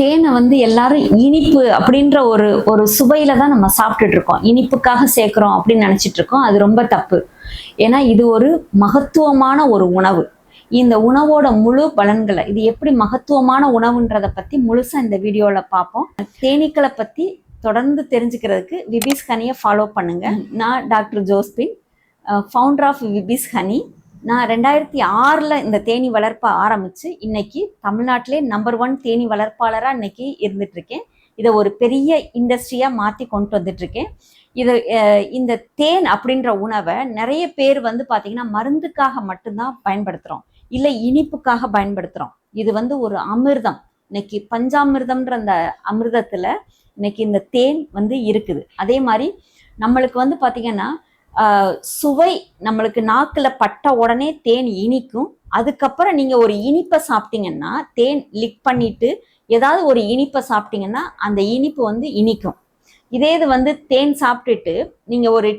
தேனை வந்து எல்லாரும் இனிப்பு அப்படின்ற ஒரு ஒரு சுவையில தான் நம்ம சாப்பிட்டுட்டு இருக்கோம் இனிப்புக்காக சேர்க்கிறோம் அப்படின்னு நினைச்சிட்டு இருக்கோம் அது ரொம்ப தப்பு. ஏன்னா இது ஒரு மகத்துவமான ஒரு உணவு. இந்த உணவோட முழு பலன்களை இது எப்படி மகத்துவமான உணவுன்றத பத்தி முழுசா இந்த வீடியோல பார்ப்போம். தேனீக்களை பத்தி தொடர்ந்து தெரிஞ்சுக்கிறதுக்கு விபிஸ் ஹனியை ஃபாலோ பண்ணுங்க. நான் டாக்டர் ஜோஸ்பின் ஃபவுண்டர் ஆஃப் விபிஸ் ஹனி. நான் ரெண்டாயிரத்தி ஆறில் இந்த தேனி வளர்ப்பை ஆரம்பித்து இன்னைக்கு தமிழ்நாட்டிலே நம்பர் ஒன் தேனி வளர்ப்பாளராக இன்னைக்கு இருந்துகிட்ருக்கேன் இதை ஒரு பெரிய இண்டஸ்ட்ரியாக மாற்றி கொண்டு வந்துட்டுருக்கேன். இது இந்த தேன் அப்படின்ற உணவை நிறைய பேர் வந்து பார்த்திங்கன்னா மருந்துக்காக மட்டும்தான் பயன்படுத்துகிறோம் இல்லை இனிப்புக்காக பயன்படுத்துகிறோம் இது வந்து ஒரு அமிர்தம். இன்னைக்கு பஞ்சாமிர்தம்ன்ற அந்த அமிர்தத்தில் இன்னைக்கு இந்த தேன் வந்து இருக்குது. அதே மாதிரி நம்மளுக்கு வந்து பார்த்திங்கன்னா சுவை நம்மளுக்கு நாக்கில் பட்ட உடனே தேன் இனிக்கும். அதுக்கப்புறம் நீங்கள் ஒரு இனிப்பை சாப்பிட்டீங்கன்னா தேன் லிக் பண்ணிட்டு ஏதாவது ஒரு இனிப்பை சாப்பிட்டீங்கன்னா அந்த இனிப்பு வந்து இனிக்கும். இதே இது வந்து தேன் சாப்பிட்டுட்டு நீங்கள் ஒரு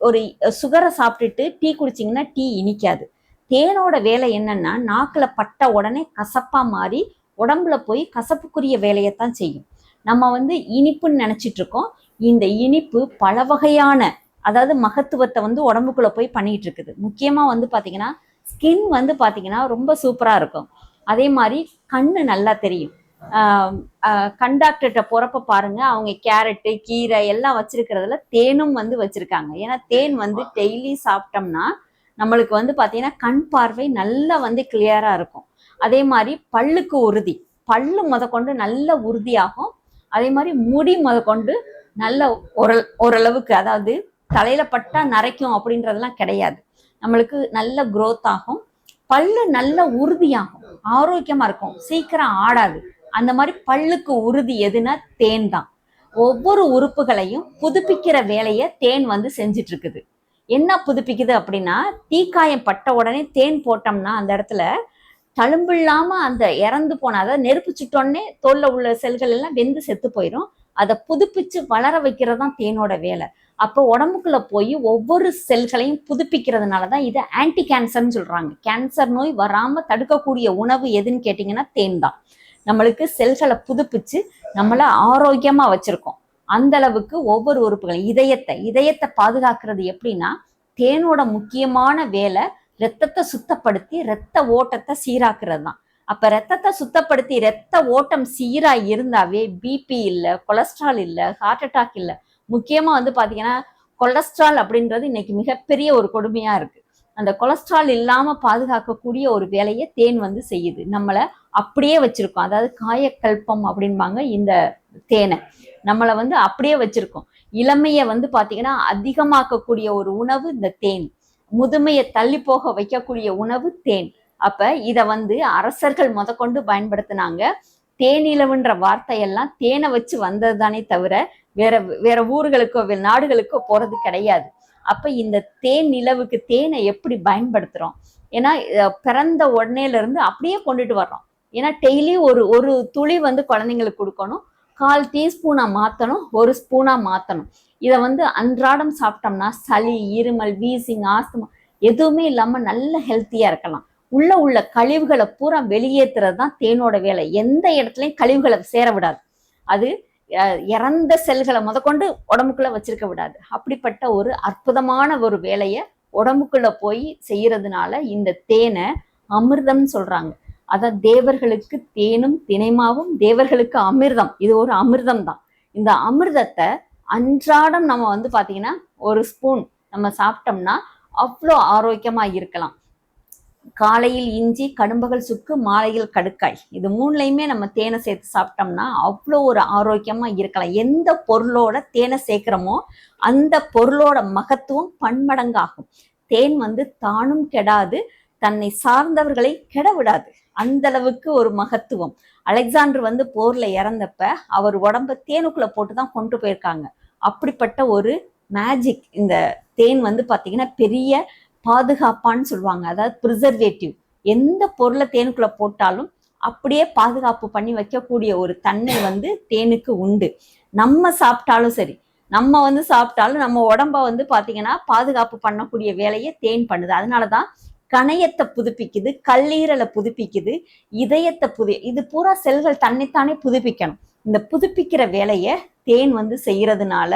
ஒரு சுகரை சாப்பிட்டுட்டு டீ குடிச்சிங்கன்னா டீ இனிக்காது. தேனோட வேலை என்னன்னா நாக்கில் பட்ட உடனே கசப்பாக மாறி உடம்புல போய் கசப்புக்குரிய வேலையைத்தான் செய்யும். நம்ம வந்து இனிப்புன்னு நினச்சிட்ருக்கோம் இந்த இனிப்பு பல வகையான அதாவது மகத்துவத்தை வந்து உடம்புக்குள்ள போய் பண்ணிட்டு இருக்குது முக்கியமா வந்து பாத்தீங்கன்னா ஸ்கின் வந்து பாத்தீங்கன்னா ரொம்ப சூப்பரா இருக்கும். அதே மாதிரி கண்ணு நல்லா தெரியும். ஆஹ் ஆஹ் கண் டாக்டர்கிட்ட போறப்ப பாருங்க அவங்க கேரட்டு கீரை எல்லாம் வச்சிருக்கிறதுல தேனும் வந்து வச்சிருக்காங்க. ஏன்னா தேன் வந்து டெய்லி சாப்பிட்டோம்னா நம்மளுக்கு வந்து பாத்தீங்கன்னா கண் பார்வை நல்லா வந்து கிளியரா இருக்கும். அதே மாதிரி பல்லுக்கு உறுதி. பல்லு முதற்கொண்டு நல்ல உறுதியாகும். அதே மாதிரி முடி முதற்கொண்டு நல்ல ஒரு ஓரளவுக்கு அதாவது தலையில பட்டா நரைக்கும் அப்படின்றதெல்லாம் கிடையாது. நம்மளுக்கு நல்ல குரோத் ஆகும். பல்லு நல்ல உறுதியாகும். ஆரோக்கியமா இருக்கும். சீக்கிரம் ஆடாது. அந்த மாதிரி பல்லுக்கு உறுதி எதுனா தேன் தான். ஒவ்வொரு உறுப்புகளையும் புதுப்பிக்கிற வேலையை தேன் வந்து செஞ்சுட்டு இருக்குது என்ன புதுப்பிக்குது அப்படின்னா தீக்காயம் பட்ட உடனே தேன் போட்டோம்னா அந்த இடத்துல தழும்பு இல்லாம அந்த இறந்து போன அதாவது நெருப்பு சுட்டோடனே தோல்ல உள்ள செல்கள் எல்லாம் வெந்து செத்து போயிடும் அதை புதுப்பிச்சு வளர வைக்கிறது தான் தேனோட வேலை. அப்போ உடம்புக்குள்ள போய் ஒவ்வொரு செல்களையும் புதுப்பிக்கிறதுனால தான் இதை ஆன்டி கேன்சர்னு சொல்றாங்க. கேன்சர் நோய் வராம தடுக்கக்கூடிய உணவு எதுன்னு கேட்டிங்கன்னா தேன் தான் நம்மளுக்கு செல்களை புதுப்பிச்சு நம்மளை ஆரோக்கியமா வச்சிருக்கோம். அந்த அளவுக்கு ஒவ்வொரு உறுப்புகளையும் இதயத்தை இதயத்தை பாதுகாக்கிறது எப்படின்னா தேனோட முக்கியமான வேலை ரத்தத்தை சுத்தப்படுத்தி ரத்த ஓட்டத்தை சீராக்குறது தான் அப்ப ரத்தத்தை சுத்தப்படுத்தி ரத்த ஓட்டம் சீரா இருந்தாவே பிபி இல்லை கொலஸ்ட்ரால் இல்லை ஹார்ட் அட்டாக் இல்லை முக்கியமா வந்து பாத்தீங்கன்னா கொலஸ்ட்ரால் அப்படின்றது இன்னைக்கு மிகப்பெரிய ஒரு கொடுமையா இருக்கு. அந்த கொலஸ்ட்ரால் இல்லாம பாதுகாக்கக்கூடிய ஒரு வேலையை தேன் வந்து செய்யுது. நம்மளை அப்படியே வச்சிருக்கோம். அதாவது காயக்கல்பம் அப்படின்பாங்க இந்த தேனை. நம்மளை வந்து அப்படியே வச்சிருக்கோம். இளமையை வந்து பாத்தீங்கன்னா அதிகமாக்கக்கூடிய ஒரு உணவு இந்த தேன். முதுமையை தள்ளி போக வைக்கக்கூடிய உணவு தேன். அப்ப இத வந்து அரசர்கள் முதற்கொண்டு பயன்படுத்தினாங்க. தேனிலவுன்ற வார்த்தையெல்லாம் தேனை வச்சு வந்தது தானே தவிர வேற வேற ஊர்களுக்கோ நாடுகளுக்கோ போறது கிடையாது. அப்ப இந்த தேன் நிலவுக்கு தேனை எப்படி பயன்படுத்துறோம்? ஏன்னா பிறந்த உடனேல இருந்து அப்படியே கொண்டுட்டு வர்றோம். ஏன்னா டெய்லி ஒரு ஒரு துளி வந்து குழந்தைங்களுக்கு கொடுக்கணும். கால் டீஸ்பூனா மாத்தணும் ஒரு ஸ்பூனா மாத்தணும். இதை வந்து அன்றாடம் சாப்பிட்டோம்னா சளி இருமல் வீசிங் ஆஸ்துமா எதுவுமே இல்லாம நல்ல ஹெல்த்தியா இருக்கலாம். உள்ள உள்ள கழிவுகளை பூரா வெளியேற்றுறது தான் தேனோட வேலை. எந்த இடத்துலையும் கழிவுகளை சேர விடாது. அது இறந்த செல்களை முதற்கொண்டு உடம்புக்குள்ள வச்சிருக்க விடாது. அப்படிப்பட்ட ஒரு அற்புதமான ஒரு வேலையை உடம்புக்குள்ள போய் செய்யறதுனால இந்த தேனை அமிர்தம்னு சொல்றாங்க. அதான் தேவர்களுக்கு தேனும் தினைமாவும் தேவர்களுக்கு அமிர்தம். இது ஒரு அமிர்தம் தான். இந்த அமிர்தத்தை அன்றாடம் நம்ம வந்து பாத்தீங்கன்னா ஒரு ஸ்பூன் நம்ம சாப்பிட்டோம்னா அவ்வளோ ஆரோக்கியமா இருக்கலாம். காலையில் இஞ்சி கடும்பகல் சுக்கு மாலையில் கடுக்காய். இது மூணுலையுமே நம்ம தேனை சேர்த்து சாப்பிட்டோம்னா அவ்வளோ ஒரு ஆரோக்கியமா இருக்கலாம். எந்த பொருளோட தேனை சேர்க்கிறோமோ அந்த பொருளோட மகத்துவம் பன்மடங்காகும். தேன் வந்து தானும் கெடாது தன்னை சார்ந்தவர்களை கெட விடாது அந்த அளவுக்கு ஒரு மகத்துவம். அலெக்சாண்டர் வந்து போர்ல இறந்தப்ப அவர் உடம்ப தேனுக்குள்ள போட்டு தான் கொண்டு போயிருக்காங்க. அப்படிப்பட்ட ஒரு மேஜிக் இந்த தேன் வந்து பாத்தீங்கன்னா பெரிய பாதுகாப்பான்னு சொல்லுவாங்க. அதாவது ப்ரிசர்வேட்டிவ் எந்த பொருளை தேனுக்குள்ள போட்டாலும் அப்படியே பாதுகாப்பு பண்ணி வைக்கக்கூடிய ஒரு தன்மை வந்து தேனுக்கு உண்டு. நம்ம சாப்பிட்டாலும் சரி நம்ம வந்து சாப்பிட்டாலும் நம்ம உடம்ப வந்து பாத்தீங்கன்னா பாதுகாப்பு பண்ணக்கூடிய வேலையை தேன் பண்ணுது. அதனாலதான் கணையத்தை புதுப்பிக்குது கல்லீரலை புதுப்பிக்குது இதயத்தை புது இது பூரா செல்கள் தன்னைத்தானே புதுப்பிக்கணும். இந்த புதுப்பிக்கிற வேலையை தேன் வந்து செய்யறதுனால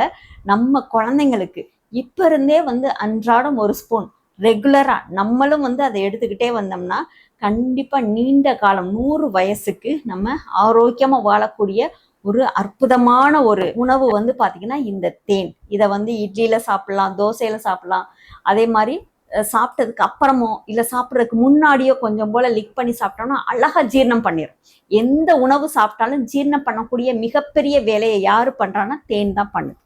நம்ம குழந்தைங்களுக்கு இப்ப இருந்தே வந்து அன்றாடம் ஒரு ஸ்பூன் ரெகுலரா நம்மளும் வந்து அதை எடுத்துக்கிட்டே வந்தோம்னா கண்டிப்பா நீண்ட காலம் நூறு வயசுக்கு நம்ம ஆரோக்கியமா வாழக்கூடிய ஒரு அற்புதமான ஒரு உணவு வந்து பாத்தீங்கன்னா இந்த தேன். இதை வந்து இட்லியில சாப்பிடலாம் தோசையில சாப்பிடலாம். அதே மாதிரி சாப்பிட்டதுக்கு அப்புறமோ இல்ல சாப்பிட்றதுக்கு முன்னாடியோ கொஞ்சம் போல லிக் பண்ணி சாப்பிட்டோம்னா அழகா ஜீரணம் பண்ணிடும் எந்த உணவு சாப்பிட்டாலும் ஜீரணம் பண்ணக்கூடிய மிகப்பெரிய வேலையை யாரு பண்றான்னா தேன் தான் பண்ணுது.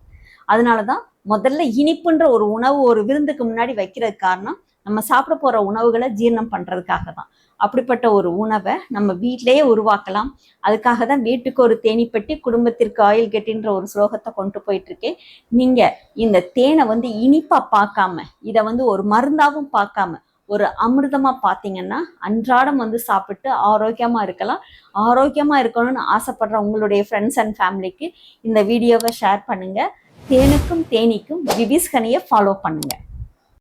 அதனாலதான் முதல்ல இனிப்புன்ற ஒரு உணவு ஒரு விருந்துக்கு முன்னாடி வைக்கிறது காரணம் நம்ம சாப்பிட போற உணவுகளை ஜீரணம் பண்றதுக்காக தான் அப்படிப்பட்ட ஒரு உணவை நம்ம வீட்டிலேயே உருவாக்கலாம். அதுக்காக தான் வீட்டுக்கு ஒரு தேனிப்பட்டி குடும்பத்திற்கு ஆயில் கெட்டின்ற ஒரு ஸ்லோகத்தை கொண்டு போயிட்டு இருக்கேன் நீங்க இந்த தேனை வந்து இனிப்பா பார்க்காம இதை வந்து ஒரு மருந்தாவும் பார்க்காம ஒரு அமிர்தமா பார்த்தீங்கன்னா அன்றாடம் வந்து சாப்பிட்டு ஆரோக்கியமா இருக்கலாம். ஆரோக்கியமா இருக்கணும்னு ஆசைப்படுற உங்களுடைய ஃப்ரெண்ட்ஸ் அண்ட் ஃபேமிலிக்கு இந்த வீடியோவை ஷேர் பண்ணுங்க. தேனுக்கும் தேனிக்கும் விபிஸ்கனியை ஃபாலோ பண்ணுங்கள்